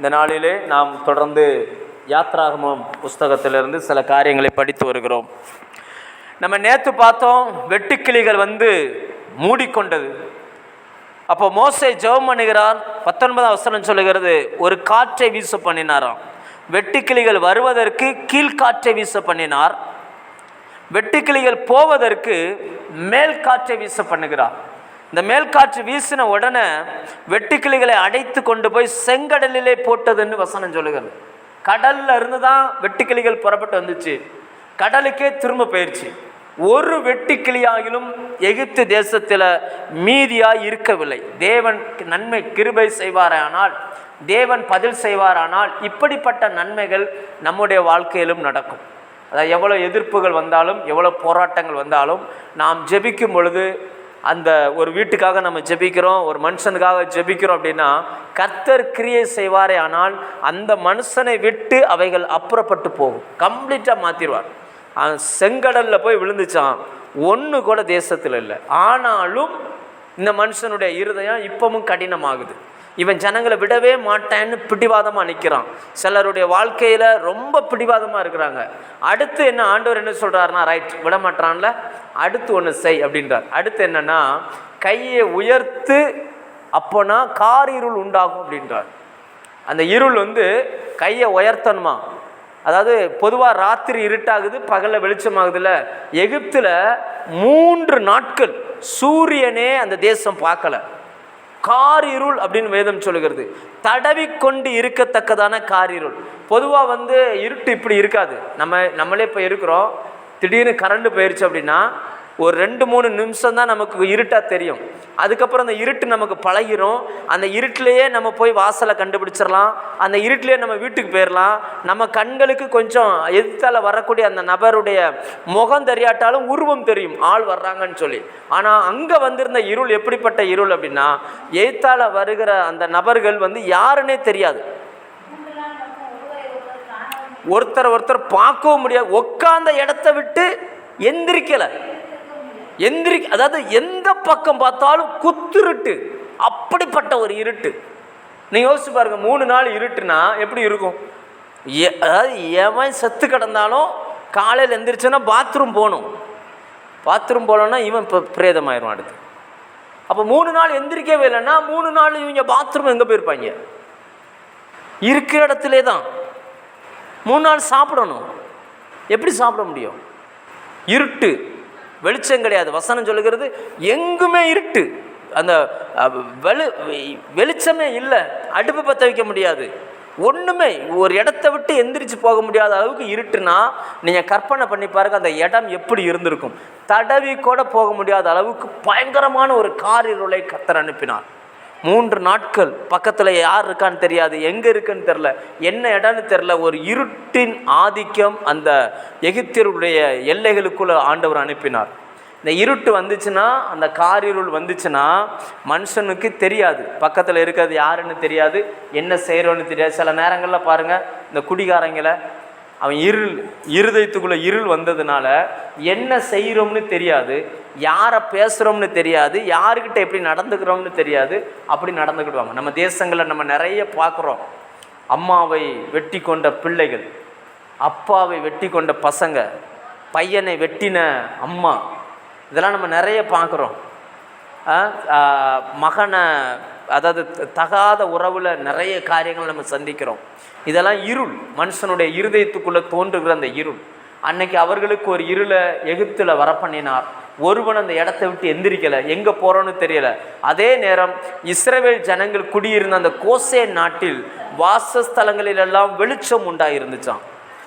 இந்த நாளிலே நாம் தொடர்ந்து யாத்ராகமம் புஸ்தகத்திலிருந்து சில காரியங்களை படித்து வருகிறோம். நம்ம நேற்று பார்த்தோம் வெட்டுக்கிளிகள் வந்து மூடிக்கொண்டது. அப்போ மோசை ஜெபம் பண்ணுகிறான் பத்தொன்பதாம் அவசரம் சொல்லுகிறது ஒரு காற்றை வீச பண்ணினாராம். வெட்டுக்கிளிகள் வருவதற்கு கீழ்காற்றை வீச பண்ணினார். வெட்டுக்கிளிகள் போவதற்கு மேல் காற்றை வீச பண்ணுகிறார். இந்த மேல் காற்று வீசின உடனே வெட்டுக்கிளிகளை அடைத்து கொண்டு போய் செங்கடலிலே போட்டதுன்னு வசனம் சொல்லுகிறது. கடல்ல இருந்து தான் வெட்டுக்கிளிகள் புறப்பட்டு வந்துச்சு. கடலுக்கே திரும்ப போயிடுச்சு ஒரு வெட்டுக்கிளியாகிலும் எகிப்து தேசத்தில் மீதியாய் இருக்கவில்லை. தேவன் நன்மை கிருபை செய்வாரானால் தேவன் பதில் செய்வாரானால் இப்படிப்பட்ட நன்மைகள் நம்முடைய வாழ்க்கையிலும் நடக்கும். அதாவது எவ்வளோ எதிர்ப்புகள் வந்தாலும் எவ்வளோ போராட்டங்கள் வந்தாலும் நாம் ஜெபிக்கும் பொழுது அந்த ஒரு வீட்டுக்காக நம்ம ஜெபிக்கிறோம் ஒரு மனுஷனுக்காக ஜெபிக்கிறோம் அப்படின்னா கர்த்தர் கிரியை செய்வாரே ஆனால் அந்த மனுஷனை விட்டு அவைகள் அப்புறப்பட்டு போகும். கம்ப்ளீட்டாக மாற்றிடுவார் செங்கடலில் போய் விழுந்துச்சான். ஒன்று கூட தேசத்தில் இல்லை. ஆனாலும் இந்த மனுஷனுடைய இருதயம் இப்பவும் கடினமாகுது. இவன் ஜனங்களை விடவே மாட்டேன்னு பிடிவாதமாக நிற்கிறான் சிலருடைய வாழ்க்கையில் ரொம்ப பிடிவாதமாக இருக்கிறாங்க. அடுத்து என்ன ஆண்டவர் என்ன சொல்கிறாருன்னா ரைட் விட மாட்டான்ல அடுத்து ஒன்று செய் அப்படின்றார். அடுத்து என்னன்னா கையை உயர்த்து அப்போனா கார் இருள் உண்டாகும் அப்படின்றார். அந்த இருள் வந்து கையை உயர்த்தணுமா? அதாவது பொதுவாக ராத்திரி இருட்டாகுது பகலில் வெளிச்சமாகுதுல்ல எகிப்தில் மூன்று நாட்கள் சூரியனே அந்த தேசம் பார்க்கல. காரிருள் அப்படின்னு வேதம் சொல்லுகிறது. தடவி கொண்டு இருக்கத்தக்கதான காரிருள். பொதுவாக வந்து இருட்டு இப்படி இருக்காது. நம்ம நம்மளே இப்போ இருக்கிறோம். திடீர்னு கரண்ட் போயிடுச்சு அப்படின்னா ஒரு ரெண்டு மூணு நிமிஷம் தான் நமக்கு இருட்டாக தெரியும். அதுக்கப்புறம் அந்த இருட்டு நமக்கு பழகிரும். அந்த இருட்டிலேயே நம்ம போய் வாசலை கண்டுபிடிச்சிடலாம். அந்த இருட்டிலேயே நம்ம வீட்டுக்கு போயிடலாம். நம்ம கண்களுக்கு கொஞ்சம் எதிர்த்தால் வரக்கூடிய அந்த நபருடைய முகம் தெரியாட்டாலும் உருவம் தெரியும். ஆள் வர்றாங்கன்னு சொல்லி. ஆனால் அங்கே வந்திருந்த இருள் எப்படிப்பட்ட இருள் அப்படின்னா எதிர்த்தால வருகிற அந்த நபர்கள் வந்து யாருன்னே தெரியாது. ஒருத்தர் ஒருத்தர் பார்க்கவும் முடியாது. உட்காந்த இடத்த விட்டு எந்திரிக்கலை. எந்திரி அதாவது எந்த பக்கம் பார்த்தாலும் குத்துருட்டு அப்படிப்பட்ட ஒரு இருட்டு. நீ யோசிச்சு பாருங்கள் மூணு நாள் இருட்டுனா எப்படி இருக்கும்? எ- அதாவது எவன் செத்து கிடந்தாலும் காலையில் எந்திரிச்சோன்னா பாத்ரூம் போகணும். பாத்ரூம் போகலன்னா இவன் இப்போ பிரேதமாயிரும் அடுத்து. அப்போ மூணு நாள் எந்திரிக்கவே இல்லைன்னா மூணு நாள் இவங்க பாத்ரூம் எங்கே போயிருப்பாங்க? இருக்கிற இடத்துல தான். மூணு நாள் சாப்பிடணும். எப்படி சாப்பிட முடியும்? இருட்டு. வெளிச்சம் கிடையாது. வசனம் சொல்லுகிறது எங்குமே இருட்டு. அந்த வெளி வெளிச்சமே இல்லை. அடுப்பு பற்ற வைக்க முடியாது. ஒன்றுமே ஒரு இடத்த விட்டு எந்திரிச்சு போக முடியாத அளவுக்கு இருட்டுனா நீங்கள் கற்பனை பண்ணி பாருங்க அந்த இடம் எப்படி இருந்திருக்கும். தடவி கூட போக முடியாத அளவுக்கு பயங்கரமான ஒரு காரிருளை கத்தர் அனுப்பினார். மூன்று நாட்கள் பக்கத்தில் யார் இருக்கான்னு தெரியாது. எங்கே இருக்குன்னு தெரில என்ன இடம்னு தெரில ஒரு இருட்டின் ஆதிக்கம் அந்த எகிப்தியருடைய எல்லைகளுக்குள்ளே ஆண்டவர் அனுப்பினார். இந்த இருட்டு வந்துச்சுன்னா அந்த காரிருள் வந்துச்சுன்னா மனுஷனுக்கு தெரியாது. பக்கத்தில் இருக்கிறது யாருன்னு தெரியாது. என்ன செய்கிறோன்னு தெரியாது. சில நேரங்களில் பாருங்கள் இந்த குடிகாரங்களை அவன் இருள் இருதயத்துக்குள்ளே இருள் வந்ததுனால என்ன செய்கிறோம்னு தெரியாது. யாரை பேசுகிறோம்னு தெரியாது. யாருக்கிட்ட எப்படி நடந்துக்கிறோம்னு தெரியாது. அப்படி நடந்துக்கிடுவாங்க. நம்ம தேசங்களில் நம்ம நிறைய பார்க்குறோம். அம்மாவை வெட்டி கொண்ட பிள்ளைகள் அப்பாவை வெட்டி கொண்ட பசங்க பையனை வெட்டின அம்மா இதெல்லாம் நம்ம நிறைய பார்க்குறோம். மகனை அதாவது தகாத உறவில் நிறைய காரியங்கள் நம்ம சந்திக்கிறோம். இதெல்லாம் இருள். மனுஷனுடைய இருதயத்துக்குள்ளே தோன்றுகிற அந்த இருள். அன்னைக்கு அவர்களுக்கு ஒரு இருளை எகிப்தில் வரப்பண்ணினார். ஒருவன் அந்த இடத்த விட்டு எந்திரிக்கலை. எங்கே போகிறோன்னு தெரியலை. அதே நேரம் இஸ்ரேவேல் ஜனங்கள் குடியிருந்த அந்த கோசே நாட்டில் வாசஸ்தலங்களிலெல்லாம் வெளிச்சம் உண்டாக இருந்துச்சான்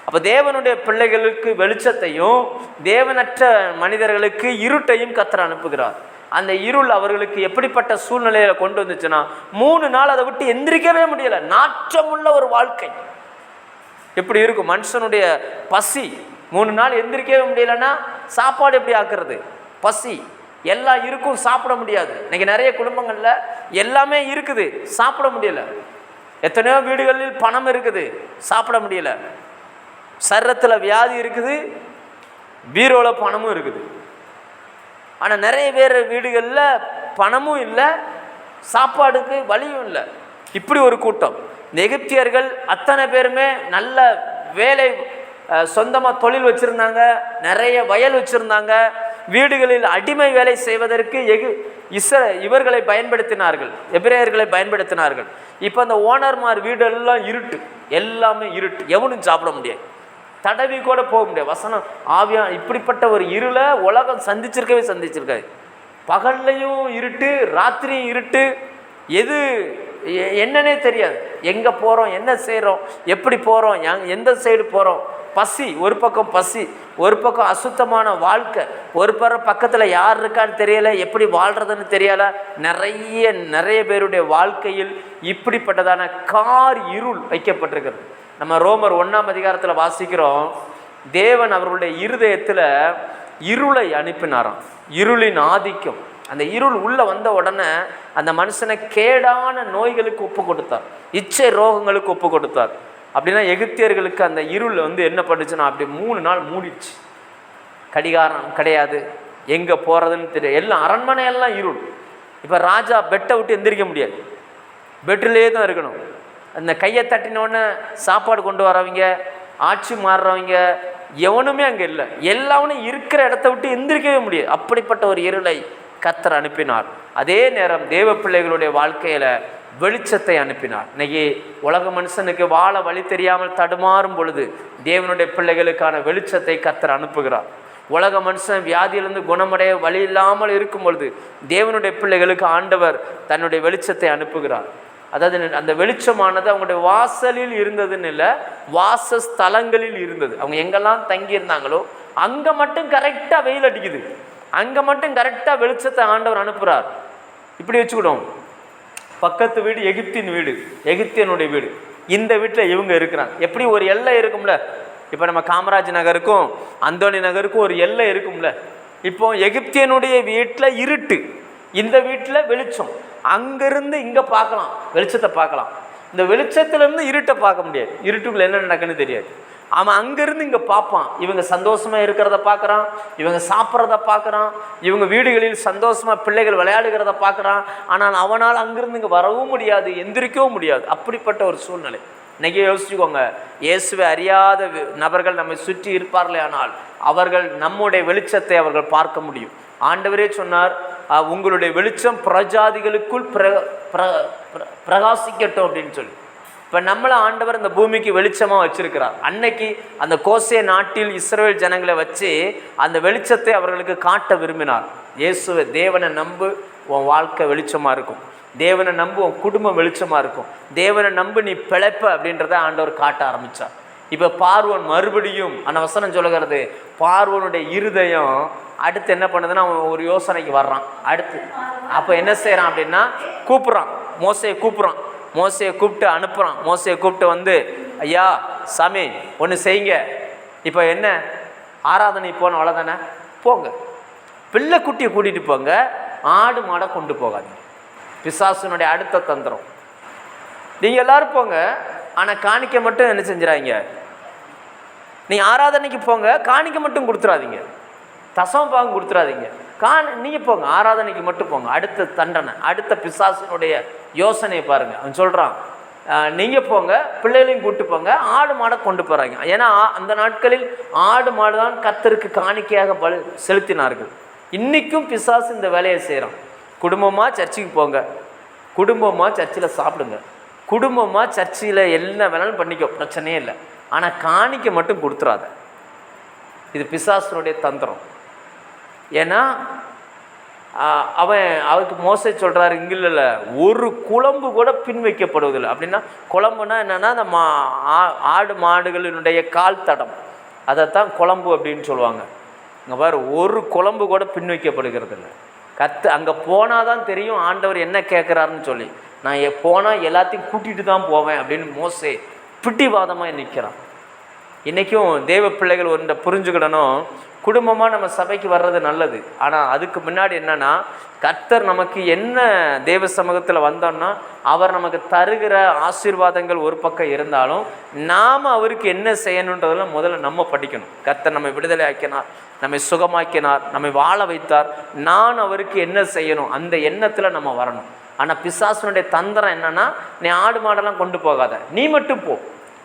அப்போ தேவனுடைய பிள்ளைகளுக்கு வெளிச்சத்தையும் தேவனற்ற மனிதர்களுக்கு இருட்டையும் கத்தர் அனுப்புகிறார். அந்த இருள் அவர்களுக்கு எப்படிப்பட்ட சூழ்நிலையில கொண்டு வந்துச்சுன்னா மூணு நாள் அதை விட்டு எந்திரிக்கவே முடியல. நாற்றமுள்ள ஒரு வாழ்க்கை. எப்படி இருக்கும்? மனுஷனுடைய பசி மூணு நாள் எந்திரிக்கவே முடியலன்னா சாப்பாடு எப்படி ஆக்குறது? பசி. எல்லாம் இருக்கும் சாப்பிட முடியாது. இன்னைக்கு நிறைய குடும்பங்களில் எல்லாமே இருக்குது சாப்பிட முடியல. எத்தனையோ வீடுகளில் பணம் இருக்குது சாப்பிட முடியல. சரீரத்தில் வியாதி இருக்குது பீரோவில் பணமும் இருக்குது. ஆனால் நிறைய பேர் வீடுகளில் பணமும் இல்லை சாப்பாடுக்கு வழியும் இல்லை. இப்படி ஒரு கூட்டம். இந்த எகிப்தியர்கள் அத்தனை பேருமே நல்ல வேலை சொந்தமாக தொழில் வச்சுருந்தாங்க நிறைய வயல் வச்சுருந்தாங்க. வீடுகளில் அடிமை வேலை செய்வதற்கு எகு இச இவர்களை பயன்படுத்தினார்கள். எபிரேயர்களை பயன்படுத்தினார்கள். இப்போ அந்த ஓனர்மார் வீடெல்லாம் இருட்டு. எல்லாமே இருட்டு. எவனும் சாப்பிட முடியாது. தடவி கூட போக முடியாது. வசனம் ஆவியா இப்படிப்பட்ட ஒரு இருளை உலகம் சந்திச்சிருக்கவே சந்திச்சிருக்காது. பகல்லையும் இருட்டு ராத்திரியும் இருட்டு எது எ- என்னன்னே தெரியாது. எங்கே போகிறோம் என்ன செய்கிறோம் எப்படி போகிறோம் எந்த சைடு போகிறோம் பசி ஒரு பக்கம் பசி ஒரு பக்கம் அசுத்தமான வாழ்க்கை. ஒரு பர பக்கத்தில் யார் இருக்கான்னு தெரியலை எப்படி வாழ்கிறதுன்னு தெரியலை. நிறைய நிறைய பேருடைய வாழ்க்கையில் இப்படிப்பட்டதான கார் இருள் வைக்கப்பட்டிருக்கிறது. நம்ம ரோமர் ஒன்றாம் அதிகாரத்தில் வாசிக்கிறோம் தேவன் அவர்களுடைய இருதயத்தில் இருளை அனுப்பினாராம். இருளின் ஆதிக்கம். அந்த இருள் உள்ளே வந்த உடனே அந்த மனுஷனை கேடான நோய்களுக்கு ஒப்பு கொடுத்தார். இச்சை ரோகங்களுக்கு ஒப்பு கொடுத்தார். அப்படின்னா எகிப்தியர்களுக்கு அந்த இருள் வந்து என்ன பண்ணுச்சுன்னா அப்படி மூணு நாள் மூடிடுச்சு. கடிகாரம் கிடையாது. எங்கே போகிறதுன்னு தெரியும் எல்லாம் அரண்மனையெல்லாம் இருள். இப்போ ராஜா பெட்டை விட்டு எந்திரிக்க முடியாது. பெட்டிலே தான் இருக்கணும். அந்த கையை தட்டினோடனே சாப்பாடு கொண்டு வரவங்க ஆட்சி மாறுறவங்க எவனுமே அங்கே இல்லை. எல்லாவனும் இருக்கிற இடத்த விட்டு எந்திரிக்கவே முடியாது. அப்படிப்பட்ட ஒரு இருளை கத்தர் அனுப்பினார். அதே நேரம் தேவ பிள்ளைகளுடைய வாழ்க்கையில் வெளிச்சத்தை அனுப்பினார். இன்னைக்கு உலக மனுஷனுக்கு வாழ வழி தெரியாமல் தடுமாறும் பொழுது தேவனுடைய பிள்ளைகளுக்கான வெளிச்சத்தை கத்தர் அனுப்புகிறார். உலக மனுஷன் வியாதியிலிருந்து குணமடைய வழி இல்லாமல் இருக்கும் பொழுது தேவனுடைய பிள்ளைகளுக்கு ஆண்டவர் தன்னுடைய வெளிச்சத்தை அனுப்புகிறார். அதாவது அந்த வெளிச்சமானது அவங்களுடைய வாசலில் இருந்ததுன்னு இல்லை வாசஸ்தலங்களில் இருந்தது. அவங்க எங்கெல்லாம் தங்கியிருந்தாங்களோ அங்கே மட்டும் கரெக்டாக வெயில் அடிக்குது. அங்கே மட்டும் கரெக்டாக வெளிச்சத்தை ஆண்டவர் அனுப்புகிறார் இப்படி வச்சுக்கிடுவோம் பக்கத்து வீடு எகிப்தின் வீடு எகிப்தியனுடைய வீடு. இந்த வீட்டில் இவங்க இருக்கிறாங்க. எப்படி ஒரு எல்லை இருக்கும்ல? இப்போ நம்ம காமராஜ் நகருக்கும் அந்தோணி நகருக்கும் ஒரு எல்லை இருக்கும்ல? இப்போ எகிப்தியனுடைய வீட்டில் இருட்டு. இந்த வீட்டில் வெளிச்சம். அங்கேருந்து இங்கே பார்க்கலாம். வெளிச்சத்தை பார்க்கலாம். இந்த வெளிச்சத்துலேருந்து இருட்டை பார்க்க முடியாது. இருட்டுக்குள்ள என்ன நடக்குன்னு தெரியாது. அவன் அங்கேருந்து இங்கே பார்ப்பான். இவங்க சந்தோஷமாக இருக்கிறத பார்க்குறான். இவங்க சாப்பிட்றத பார்க்குறான். இவங்க வீடுகளில் சந்தோஷமாக பிள்ளைகள் விளையாடுகிறத பார்க்குறான். ஆனால் அவனால் அங்கேருந்து இங்கே வரவும் முடியாது எந்திரிக்கவும் முடியாது. அப்படிப்பட்ட ஒரு சூழ்நிலை. இன்றைக்கி யோசிச்சுக்கோங்க. இயேசுவை அறியாத நபர்கள் நம்மை சுற்றி இருப்பார்களே ஆனால் அவர்கள் நம்முடைய வெளிச்சத்தை அவர்கள் பார்க்க முடியும். ஆண்டவரே சொன்னார் உங்களுடைய வெளிச்சம் பிரஜாதிகளுக்குள் பிர பிர- பிர- பிரகாசிக்கட்டும் அப்படின்னு சொல்லி. இப்போ நம்மளை ஆண்டவர் இந்த பூமிக்கு வெளிச்சமாக வச்சிருக்கிறார். அன்னைக்கு அந்த கோசே நாட்டில் இஸ்ரேல் ஜனங்களை வச்சு அந்த வெளிச்சத்தை அவர்களுக்கு காட்ட விரும்பினார். இயேசுவை தேவனை நம்பு உன் வாழ்க்கை வெளிச்சமாக இருக்கும். தேவனை நம்பு உன் குடும்பம் வெளிச்சமாக இருக்கும். தேவனை நம்பு நீ பிழைப்ப அப்படின்றத ஆண்டவர் காட்ட ஆரம்பித்தார் இப்போ பார்வன் மறுபடியும் அந்த வசனம் சொல்லுகிறது பார்வனுடைய இருதயம் அடுத்து என்ன பண்ணுதுன்னா அவன் ஒரு யோசனைக்கு வர்றான். அடுத்து அப்போ என்ன செய்கிறான் அப்படின்னா கூப்பிட்றான். மோசையை கூப்பிட்றான். மோசையை கூப்பிட்டு அனுப்புகிறான் மோசையை கூப்பிட்டு வந்து ஐயா சாமி ஒன்று செய்யுங்க. இப்போ என்ன? ஆராதனை போன அவ்வளோதானே போங்க. பிள்ளைக்குட்டியை கூட்டிகிட்டு போங்க. ஆடு மாடை கொண்டு போகாதீங்க. பிசாசுனுடைய அடுத்த தந்திரம். நீங்கள் எல்லாரும் போங்க. ஆனால் காணிக்க மட்டும் என்ன செஞ்சிடாதீங்க. நீ ஆராதனைக்கு போங்க. காணிக்க மட்டும் கொடுத்துறாதீங்க தசம பாகம் கொடுத்துறாதீங்க. கான் நீங்கள் போங்க ஆராதனைக்கு மட்டும் போங்க. அடுத்த தண்டனை அடுத்த பிசாசினுடைய யோசனையை பாருங்கள் அவன் சொல்கிறான் நீங்கள் போங்க பிள்ளைகளையும் கூப்பிட்டு போங்க ஆடு மாடை கொண்டு போகிறாங்க ஏன்னா அந்த நாட்களில் ஆடு மாடு தான் கத்தருக்கு காணிக்கையாக பல செலுத்தினார்கள். இன்றைக்கும் பிசாசு இந்த வேலையை செய்கிறான் குடும்பமாக சர்ச்சுக்கு போங்க. குடும்பமாக சர்ச்சில் சாப்பிடுங்க. குடும்பமாக சர்ச்சில் என்ன வேணாலும் பண்ணிக்கோ பிரச்சனையே இல்லை. ஆனால் காணிக்க மட்டும் கொடுத்துறாத. இது பிசாசனுடைய தந்திரம். ஏன்னா அவன் அவருக்கு மோசை சொல்கிறாரு இங்கே இல்லை ஒரு குழம்பு கூட பின் வைக்கப்படுவதில்லை அப்படின்னா குழம்புனா என்னென்னா அந்த மா ஆ- ஆடு மாடுகளினுடைய கால் தடம். அதைத்தான் குழம்பு அப்படின்னு சொல்லுவாங்க. இங்கே பாரு ஒரு குழம்பு கூட பின் வைக்கப்படுகிறது இல்லை கற்று அங்கே போனால் தான் தெரியும் ஆண்டவர் என்ன கேட்குறாருன்னு சொல்லி. நான் எ போனால் எல்லாத்தையும் கூட்டிகிட்டு தான் போவேன் அப்படின்னு மோசே பிடிவாதமாக நிற்கிறான் இன்றைக்கும் தேவ பிள்ளைகள் ஒன்றை புரிஞ்சுக்கிடணும். குடும்பமாக நம்ம சபைக்கு வர்றது நல்லது. ஆனால் அதுக்கு முன்னாடி என்னென்னா கர்த்தர் நமக்கு என்ன தேவ சமூகத்தில் வந்தோம்னா அவர் நமக்கு தருகிற ஆசீர்வாதங்கள் ஒரு பக்கம் இருந்தாலும் நாம் அவருக்கு என்ன செய்யணுன்றதெல்லாம் முதல்ல நம்ம படிக்கணும். கர்த்தர் நம்மை விடுதலை ஆக்கினார் நம்மை சுகமாக்கினார் நம்மை வாழ வைத்தார். நான் அவருக்கு என்ன செய்யணும் அந்த எண்ணத்தில் நம்ம வரணும். ஆனால் பிசாசனுடைய தந்திரம் என்னன்னா நீ ஆடு மாடெல்லாம் கொண்டு போகாத. நீ மட்டும் போ.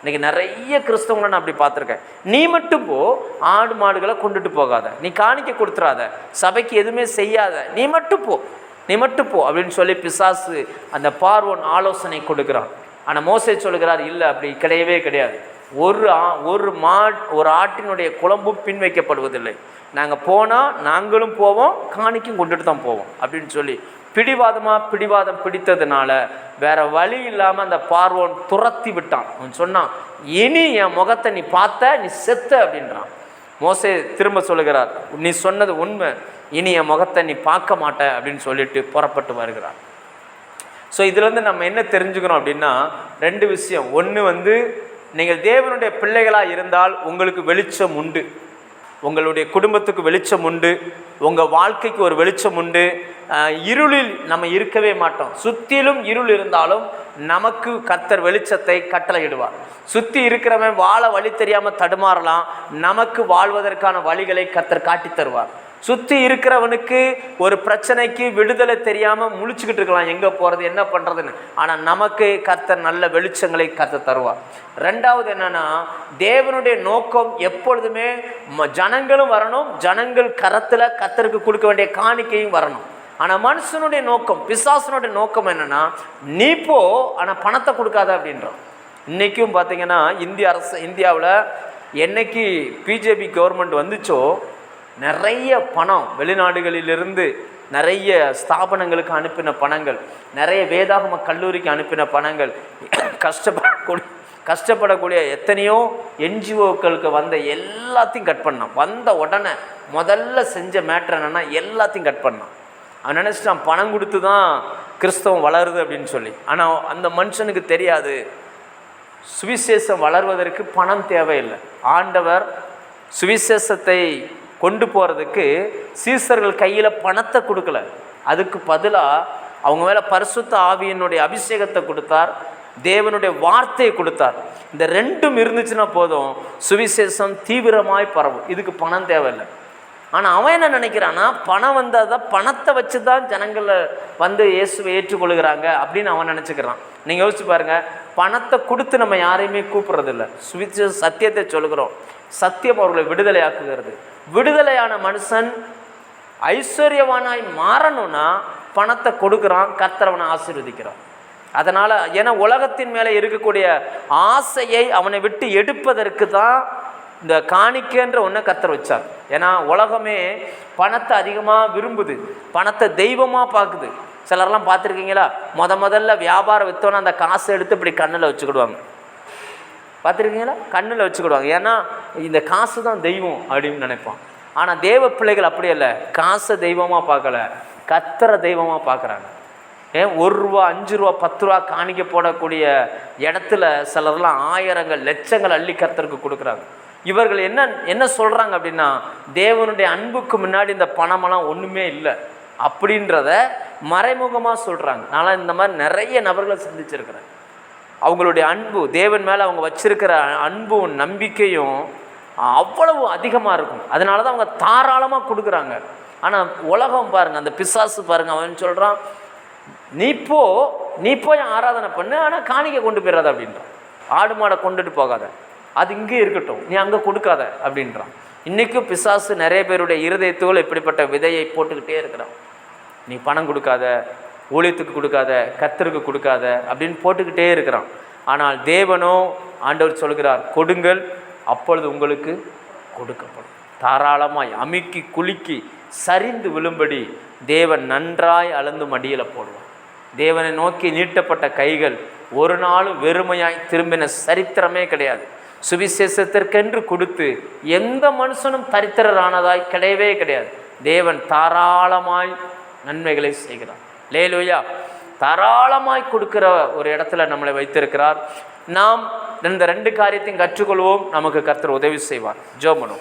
இன்றைக்கி நிறைய கிறிஸ்தவங்களை நான் அப்படி பார்த்துருக்கேன். நீ மட்டும் போ ஆடு மாடுகளை கொண்டுட்டு போகாத. நீ காணிக்க கொடுத்துறாத. சபைக்கு எதுவுமே செய்யாத. நீ மட்டும் போ. நீ மட்டும் போ அப்படின்னு சொல்லி பிசாசு அந்த பார்வன் ஆலோசனை கொடுக்குறான். ஆனால் மோசை சொல்கிறார் இல்லை அப்படி கிடையவே கிடையாது. ஒரு ஆ- ஒரு மா ஒரு ஆட்டினுடைய குழம்பும் பின் வைக்கப்படுவதில்லை நாங்கள் போனால் நாங்களும் போவோம் காணிக்கும் கொண்டுட்டு தான் போவோம். அப்படின்னு சொல்லி பிடிவாதமாக பிடிவாதம் பிடித்ததுனால வேற வழி இல்லாமல் அந்த பார்வோன் துரத்தி விட்டான். அவன் சொன்னான் இனி என் முகத்தை நீ பார்த்த நீ செத்த அப்படின்றான். மோசே திரும்ப சொல்லுகிறார் நீ சொன்னது உண்மை இனி என் முகத்தை நீ பார்க்க மாட்ட அப்படின்னு சொல்லிட்டு புறப்பட்டு வருகிறார். ஸோ இதுலேருந்து நம்ம என்ன தெரிஞ்சுக்கிறோம் அப்படின்னா ரெண்டு விஷயம். ஒன்று வந்து நீங்கள் தேவனுடைய பிள்ளைகளாக இருந்தால் உங்களுக்கு வெளிச்சம் உண்டு. உங்களுடைய குடும்பத்துக்கு வெளிச்சம் உண்டு உங்கள் வாழ்க்கைக்கு ஒரு வெளிச்சம் உண்டு. இருளில் நம்ம இருக்கவே மாட்டோம். சுற்றிலும் இருள் இருந்தாலும் நமக்கு கத்தர் வெளிச்சத்தை கட்டளையிடுவார். சுற்றி இருக்கிறவன் வாழ வழி தெரியாமல் தடுமாறலாம். நமக்கு வாழ்வதற்கான வழிகளை கத்தர் காட்டித் தருவார் சுற்றி இருக்கிறவனுக்கு ஒரு பிரச்சனைக்கு விடுதலை தெரியாமல் முழிச்சுக்கிட்டு இருக்கலாம். எங்கே போகிறது என்ன பண்ணுறதுன்னு ஆனால் நமக்கு கத்த நல்ல வெளிச்சங்களை கத்த தருவார். ரெண்டாவது என்னன்னா தேவனுடைய நோக்கம் எப்பொழுதுமே ம- ஜனங்களும் வரணும். ஜனங்கள் கரத்தில் கத்தருக்கு கொடுக்க வேண்டிய காணிக்கையும் வரணும். ஆனால் மனுஷனுடைய நோக்கம் பிசாசனுடைய நோக்கம் என்னென்னா நீ போ ஆனால் பணத்தை கொடுக்காத அப்படின்றான். இன்றைக்கும் பார்த்தீங்கன்னா இந்திய அரசு இந்தியாவில் என்னைக்கு பிஜேபி கவர்மெண்ட் வந்துச்சோ நிறைய பணம் வெளிநாடுகளிலிருந்து நிறைய ஸ்தாபனங்களுக்கு அனுப்பின பணங்கள் நிறைய வேதாகம கல்லூரிக்கு அனுப்பின பணங்கள் கஷ்டப்படக்கூடிய கஷ்டப்படக்கூடிய எத்தனையோ என்ஜிஓக்களுக்கு வந்த எல்லாத்தையும் கட் பண்ணான். வந்த உடனே முதல்ல செஞ்ச மேட்ரு என்னென்னா எல்லாத்தையும் கட் பண்ணான். அவன் நினச்சிட்டான் பணம் கொடுத்து தான் கிறிஸ்தவம் வளருது அப்படின்னு சொல்லி. ஆனால் அந்த மனுஷனுக்கு தெரியாது. சுவிசேஷம் வளர்வதற்கு பணம் தேவையில்லை. ஆண்டவர் சுவிசேஷத்தை கொண்டு போகிறதுக்கு சீசர்கள் கையில் பணத்தை கொடுக்கல. அதுக்கு பதிலாக அவங்க மேலே பரிசுத்த ஆவியினுடைய அபிஷேகத்தை கொடுத்தார் தேவனுடைய வார்த்தையை கொடுத்தார். இந்த ரெண்டும் இருந்துச்சுன்னா போதும் சுவிசேஷம் தீவிரமாய் பரவும். இதுக்கு பணம் தேவையில்லை. ஆனால் அவன் என்ன நினைக்கிறான்னா பணம் வந்தால் தான் பணத்தை வச்சு தான் ஜனங்களை வந்து இயேசுவை ஏற்றுக்கொள்கிறாங்க அப்படின்னு அவன் நினச்சிக்கிறான். நீங்கள் யோசிச்சு பாருங்கள் பணத்தை கொடுத்து நம்ம யாரையுமே கூப்பிட்றதில்ல. சுவிச்ச சத்தியத்தை சொல்கிறோம் சத்தியம் அவர்களை விடுதலையாக்குகிறது. விடுதலையான மனுஷன் ஐஸ்வர்யவானாய் மாறணும்னா பணத்தை கொடுக்குறான் கர்த்தரவனை ஆசீர்வதிக்கிறான். அதனால் ஏன்னா உலகத்தின் மேலே இருக்கக்கூடிய ஆசையை அவனை விட்டு எடுப்பதற்கு தான் இந்த காணிக்கைன்ற ஒன்றை கத்தர் வச்சார். ஏன்னா உலகமே பணத்தை அதிகமாக விரும்புது. பணத்தை தெய்வமாக பார்க்குது. சிலர்லாம் பார்த்துருக்கீங்களா? முத முதல்ல வியாபாரம் விற்றோன்னா அந்த காசை எடுத்து இப்படி கண்ணில் வச்சுக்கிடுவாங்க. பார்த்துருக்கீங்களா? கண்ணில் வச்சுக்கிடுவாங்க. ஏன்னா இந்த காசு தான் தெய்வம் அப்படின்னு நினைப்பான். ஆனால் தேவ பிள்ளைகள் அப்படி இல்லை காசை தெய்வமாக பார்க்கல. கத்தரை தெய்வமாக பார்க்குறாங்க. ஏன் ஒரு ரூபா அஞ்சு ரூபா பத்து ரூபா காணிக்க போடக்கூடிய இடத்துல சிலர்லாம் ஆயிரங்கள் லட்சங்கள் அள்ளி கத்தருக்கு கொடுக்குறாங்க. இவர்கள் என்ன என்ன சொல்கிறாங்க அப்படின்னா தேவனுடைய அன்புக்கு முன்னாடி இந்த பணமெல்லாம் ஒன்றுமே இல்லை. அப்படின்றத மறைமுகமாக சொல்கிறாங்க நான் இந்த மாதிரி நிறைய நபர்களை சந்திச்சிருக்கிறேன். அவங்களுடைய அன்பு தேவன் மேலே அவங்க வச்சுருக்கிற அன்பும் நம்பிக்கையும் அவ்வளவு அதிகமாக இருக்கும். அதனால தான் அவங்க தாராளமாக கொடுக்குறாங்க. ஆனால் உலகம் பாருங்கள் அந்த பிசாசு பாருங்கள் அவன் சொல்கிறான் நீ போ நீ போய் ஆராதனை பண்ணு ஆனால் காணிக்கை கொண்டு போயிடாத அப்படின்றான். ஆடு மாடை கொண்டுட்டு போகாத. அது இங்கே இருக்கட்டும். நீ அங்கே கொடுக்காத அப்படின்றான். இன்றைக்கும் பிசாசு நிறைய பேருடைய இருதயத்தோடு இப்படிப்பட்ட விதையை போட்டுக்கிட்டே இருக்கிறான். நீ பணம் கொடுக்காத ஊழியத்துக்கு கொடுக்காத கத்தருக்கு கொடுக்காத அப்படின்னு போட்டுக்கிட்டே இருக்கிறான். ஆனால் தேவனோ ஆண்டவர் சொல்கிறார் கொடுங்கள் அப்பொழுது உங்களுக்கு கொடுக்கப்படும். தாராளமாய் அமுக்கி குலுக்கி சரிந்து விழும்படி தேவன் நன்றாய் அளந்து மடியில் போடுவான் தேவனை நோக்கி நீட்டப்பட்ட கைகள் ஒரு நாளும் வெறுமையாய் திரும்பின சரித்திரமே கிடையாது. சுவிசேஷத்திற்கென்று கொடுத்து எந்த மனுஷனும் தரித்திரரானதாய் கிடையவே கிடையாது. தேவன் தாராளமாய் நன்மைகளை செய்கிறார். லேலுயா தாராளமாய் கொடுக்கிற ஒரு இடத்துல நம்மளை வைத்திருக்கிறார். நாம் இந்த ரெண்டு காரியத்தையும் கற்றுக்கொள்வோம். நமக்கு கர்த்தர் உதவி செய்வார். ஜோமனும்